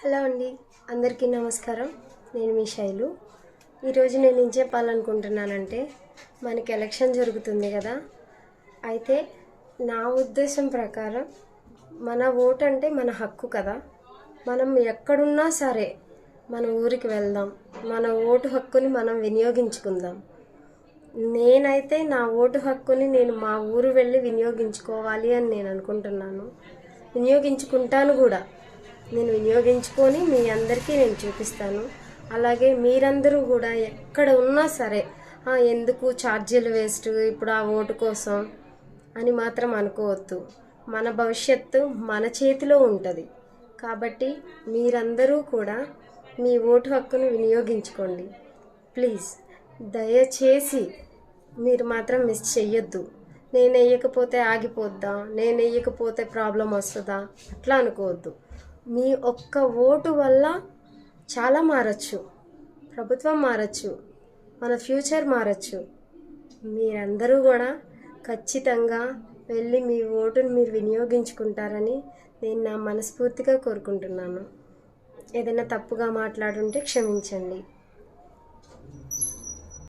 Hello అండి. అందరికీ నమస్కారం. నేను మీ శైలు. ఈరోజు నేను ఏం చెప్పాలనుకుంటున్నానంటే మనకి ఎలక్షన్ జరుగుతుంది కదా. అయితే నా ఉద్దేశం ప్రకారం మన ఓటు అంటే మన హక్కు కదా. మనం ఎక్కడున్నా సరే మన ఊరికి వెళ్దాం. మన ఓటు హక్కుని మనం వినియోగించుకుందాం. నేనైతే నా ఓటు హక్కుని నేను మా ఊరు వెళ్ళి వినియోగించుకోవాలి అని నేను అనుకుంటున్నాను. వినియోగించుకుంటాను కూడా. నేను వినియోగించుకొని మీ అందరికీ నేను చూపిస్తాను. అలాగే మీరందరూ కూడా ఎక్కడ ఉన్నా సరే ఎందుకు ఛార్జీలు వేస్ట్ ఇప్పుడు ఆ ఓటు కోసం అని మాత్రం అనుకోవద్దు. మన భవిష్యత్తు మన చేతిలో ఉంటుంది. కాబట్టి మీరందరూ కూడా మీ ఓటు హక్కును వినియోగించుకోండి. ప్లీజ్ దయచేసి మీరు మాత్రం మిస్ చెయ్యొద్దు. నేను వేయకపోతే ఆగిపోద్దా? నేను వేయకపోతే ప్రాబ్లం వస్తుందా? అట్లా అనుకోవద్దు. మీ ఒక్క ఓటు వల్ల చాలా మారచ్చు. ప్రభుత్వం మారచ్చు. మన ఫ్యూచర్ మారచ్చు. మీరందరూ కూడా ఖచ్చితంగా వెళ్ళి మీ ఓటును మీరు వినియోగించుకుంటారని నేను నా మనస్ఫూర్తిగా కోరుకుంటున్నాను. ఏదైనా తప్పుగా మాట్లాడుంటే క్షమించండి.